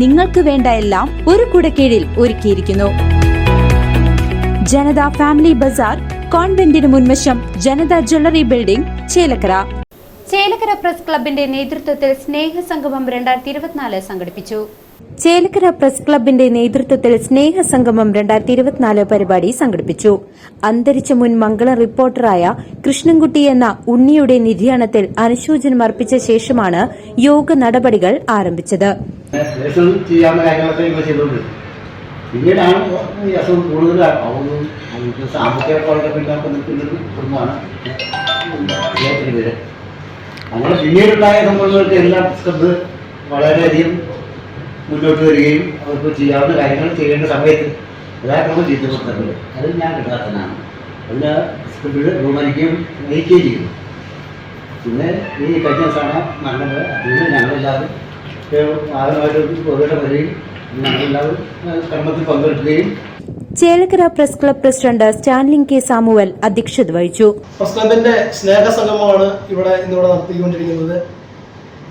നിങ്ങൾക്ക് വേണ്ട എല്ലാം ഒരു കുടക്കീഴിൽ ഒരുക്കിയിരിക്കുന്നു. ജനത ഫാമിലി ബസാർ കോൺവെന്റിന് മുൻവശം Janata jewellery building Chelakkara. Chelakkara press ക്ലബിന്റെ നേതൃത്വത്തിൽ സ്നേഹസംഗമം രണ്ടായിരത്തി ഇരുപത്തിനാല് സംഘടിപ്പിച്ചു. ചേലക്കര പ്രസ് ക്ലബിന്റെ നേതൃത്വത്തിൽ സ്നേഹസംഗമം രണ്ടായിരത്തി ഇരുപത്തിനാല് പരിപാടി സംഘടിപ്പിച്ചു. അന്തരിച്ച മുൻ മംഗളം റിപ്പോർട്ടറായ കൃഷ്ണൻകുട്ടി എന്ന ഉണ്ണിയുടെ നിര്യാണത്തിൽ അനുശോചനം അർപ്പിച്ച ശേഷമാണ് യോഗ നടപടികൾ ആരംഭിച്ചത്. പിന്നീടാണ് ഈ അസുഖം കൂടുതൽ പേര്. അങ്ങനെ പിന്നീടുണ്ടായ സംഭവങ്ങൾക്ക് എല്ലാം സ്ക്രബ് വളരെയധികം മുന്നോട്ട് വരികയും അവർക്ക് ചെയ്യാവുന്ന കാര്യങ്ങൾ ചെയ്യേണ്ട സമയത്ത് അതായത് നമ്മൾ ചെയ്തു കൊടുത്തിട്ടുണ്ട് അതിൽ ഞാൻ കിട്ടാത്തനാണ് അതിന് സ്കൂളിൽ ബഹുമാനിക്കുകയും നയിക്കുകയും ചെയ്യുന്നു. പിന്നെ ഈ കഴിഞ്ഞ ദിവസമാണ് മരണത് അതിന് ഞങ്ങളെല്ലാവരും ആദ്യമായിട്ട് പൊതുവെ വരികയും ഞങ്ങളെല്ലാവരും കർമ്മത്തിൽ പങ്കെടുക്കുകയും Chelakkara press club president സ്റ്റാൻലിംഗ് K Samuel അധ്യക്ഷത വഹിച്ചു. പ്രസ് ക്ലബിന്റെ സ്നേഹസംഗമമാണ് ഇവിടെ ഇന്നിവിടെ നടത്തിക്കൊണ്ടിരിക്കുന്നത്.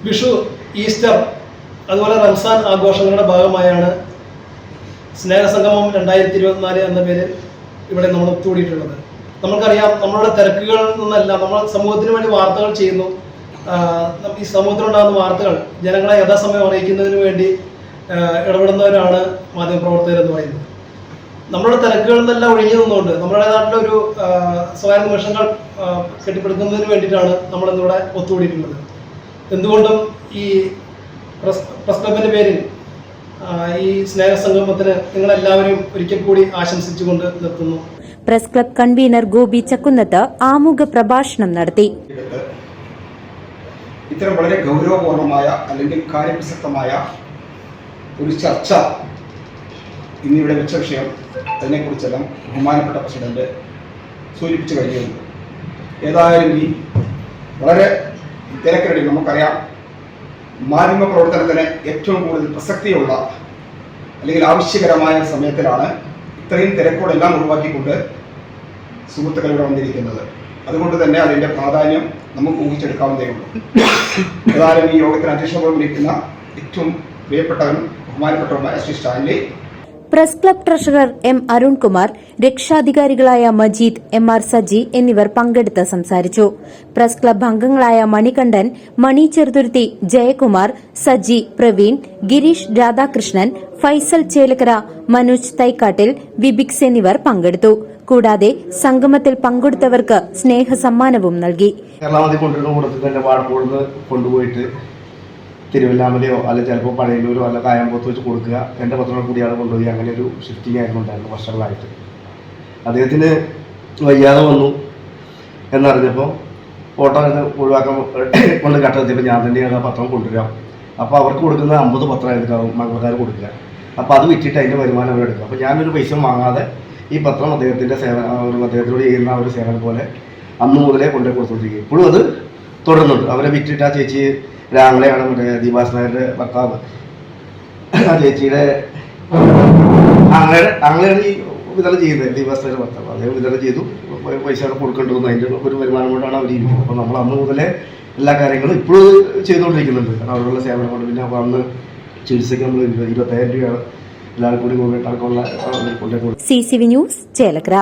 വിഷു ഈസ്റ്റർ അതുപോലെ റംസാൻ ആഘോഷങ്ങളുടെ ഭാഗമായാണ് സ്നേഹസംഗമം രണ്ടായിരത്തി ഇരുപത്തിനാല് എന്ന പേരിൽ ഇവിടെ നമ്മൾ ഒത്തുകൂടിയിട്ടുള്ളത്. നമുക്കറിയാം നമ്മളുടെ തിരക്കുകളിൽ നിന്നല്ല നമ്മൾ സമൂഹത്തിന് വേണ്ടി വാർത്തകൾ ചെയ്യുന്നു. ഈ സമൂഹത്തിലുണ്ടാകുന്ന വാർത്തകൾ ജനങ്ങളെ യഥാസമയം അറിയിക്കുന്നതിന് വേണ്ടി ഇടപെടുന്നവരാണ് മാധ്യമപ്രവർത്തകർ എന്ന് പറയുന്നത്. നമ്മളുടെ തിരക്കുകളിൽ നിന്നെല്ലാം ഒഴിഞ്ഞു നിന്നുകൊണ്ട് നമ്മുടേതായിട്ടുള്ള ഒരു സ്വകാര്യ നിമിഷങ്ങൾ കെട്ടിപ്പടുക്കുന്നതിന് വേണ്ടിയിട്ടാണ് നമ്മളിന്നിവിടെ ഒത്തുകൂടിയിട്ടുള്ളത്. എന്തുകൊണ്ടും ഈ പ്രസ് ക്ലബിന്റെ പേരിൽ ഈ സ്നേഹസംഗമത്തിന് നിങ്ങളെല്ലാവരും ഒരിക്കൽ കൂടി ആശംസിച്ചുകൊണ്ട് നിർത്തുന്നു. Press club convener Gopi Chakkunnath ആമുഖ പ്രഭാഷണം നടത്തി. ഇത്തരം വളരെ ഗൗരവപൂർണമായ അല്ലെങ്കിൽ കാര്യപ്രസക്തമായ ഒരു ചർച്ച ഇന്നിവിടെ വെച്ച വിഷയം അതിനെക്കുറിച്ചെല്ലാം ബഹുമാനപ്പെട്ട പ്രസിഡന്റ് സൂചിപ്പിച്ചു കഴിഞ്ഞിരുന്നു. ഏതായാലും ഈ വളരെ തിരക്കിനിടയിൽ നമുക്കറിയാം മാധ്യമ പ്രവർത്തനത്തിന് ഏറ്റവും കൂടുതൽ പ്രസക്തിയുള്ള അല്ലെങ്കിൽ ആവശ്യകരമായ സമയത്തിലാണ് ഇത്രയും തിരക്കുകളെല്ലാം ഒഴിവാക്കിക്കൊണ്ട് സുഹൃത്തുക്കൾ ഇവിടെ വന്നിരിക്കുന്നത്. അതുകൊണ്ട് തന്നെ അതിന്റെ പ്രാധാന്യം നമുക്ക് ഊഹിച്ചെടുക്കാവുന്നതേ ഉള്ളൂ. ഏതായാലും ഈ യോഗത്തിന് അധ്യക്ഷത വഹിക്കുന്ന ഏറ്റവും പ്രിയപ്പെട്ടവനും ബഹുമാനപ്പെട്ടവരുമായ Shri Stanley press club treasurer M Arunkumar രക്ഷാധികാരികളായ Majeed M R Saji എന്നിവർ പങ്കെടുത്ത് സംസാരിച്ചു. പ്രസ് ക്ലബ് അംഗങ്ങളായ മണികണ്ഠൻ മണി ചെറുതുരുത്തി ജയകുമാർ സജി പ്രവീൺ ഗിരീഷ് രാധാകൃഷ്ണൻ ഫൈസൽ ചേലക്കര മനോജ് തൈക്കാട്ടിൽ വിബിക്സ് എന്നിവർ പങ്കെടുത്തു. കൂടാതെ സംഗമത്തിൽ പങ്കെടുത്തവർക്ക് സ്നേഹ സമ്മാനവും നൽകി കൊണ്ടുപോയിട്ട് തിരുവല്ലാമലയോ അല്ലെ ചിലപ്പോൾ പഴയലൂരോ അല്ല കായംകുളത്ത് വെച്ച് കൊടുക്കുക. എന്റെ പത്രങ്ങൾ കൂടി ആൾ കൊണ്ടുപോയി. അങ്ങനെ ഒരു ഷിഫ്റ്റിംഗ് ആയിരുന്നു ഉണ്ടായിരുന്നു വർഷങ്ങളായിട്ട്. അദ്ദേഹത്തിന് വയ്യാതെ വന്നു എന്നറിഞ്ഞപ്പോൾ ഓട്ടോ ഒഴിവാക്കാൻ കൊണ്ട് കട്ടെത്തിയപ്പോൾ ഞാൻ തന്നെയാണ് ആ പത്രം കൊണ്ടുവരാം അപ്പോൾ അവർക്ക് കൊടുക്കുന്ന അമ്പത് പത്രമായിരിക്കും മംഗളക്കാർ കൊടുക്കുക. അപ്പോൾ അത് വിറ്റിട്ട് അതിന്റെ വരുമാനം അവർ എടുക്കും. അപ്പോൾ ഞാനൊരു പൈസ വാങ്ങാതെ ഈ പത്രം അദ്ദേഹത്തിന്റെ സേവന അദ്ദേഹത്തിനോട് ചെയ്യുന്ന ഒരു സേവനം പോലെ അന്ന് മുതലേ കൊണ്ടുപോയി കൊടുത്തുകൊണ്ടിരിക്കുക ഇപ്പോഴും അത് തുടരുന്നുണ്ട്. അവരെ വിറ്റിട്ട് ആ ചേച്ചി ദീപാസ് നായരുടെ ഭർത്താവ്. ചേച്ചിയുടെ അങ്ങനെ അങ്ങനെയാണ് ഈ വിതരണം ചെയ്യുന്നത് ദീപാസ് ഭർത്താവ്. അദ്ദേഹം വിതരണം ചെയ്തു. പൈസ കൊടുക്കേണ്ടതെന്ന് അതിന്റെ ഒരു വരുമാനം കൊണ്ടാണ് അവർ ഇരിക്കുന്നത്. അപ്പോൾ നമ്മൾ അന്ന് മുതലേ എല്ലാ കാര്യങ്ങളും ഇപ്പോഴും ചെയ്തുകൊണ്ടിരിക്കുന്നുണ്ട്. കാരണം അവരുള്ള സേവനം കൊണ്ട് പിന്നെ അപ്പോൾ അന്ന് ചികിത്സയ്ക്ക് നമ്മൾ ഇരുപ- ഇരുപത്തായിരം രൂപയാണ് എല്ലാവർക്കും കൂടി കൊണ്ടുപോയിട്ട് അടക്കമുള്ള C C V news Chelakkara.